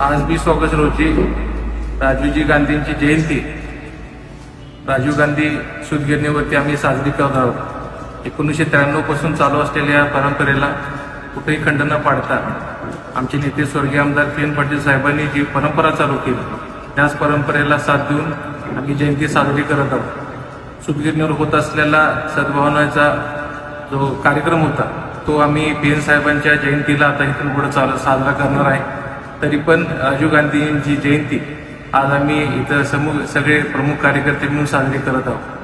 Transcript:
आज वीस ऑगस्ट रोजी राजीवजी गांधींची जयंती. राजीव गांधी सुदगिरणीवरती आम्ही साजरी करत आहोत. एकोणीसशे त्र्याण्णवपासून चालू असलेल्या या परंपरेला कुठेही खंड न पाडता आमचे नेते स्वर्गीय आमदार किरण पाटील साहेबांनी जी परंपरा चालू केली त्याच परंपरेला साथ देऊन आम्ही जयंती साजरी करत आहोत. सुदगिरणीवर होत असलेला सद्भावनाचा जो कार्यक्रम होता तो आम्ही पी एन साहेबांच्या जयंतीला आता इथून पुढे चालू साजरा करणार आहे. तरी पण राजीव गांधींची जयंती आज आम्ही इथं समूह सगळे प्रमुख कार्यकर्ते म्हणून साजरी करत आहोत.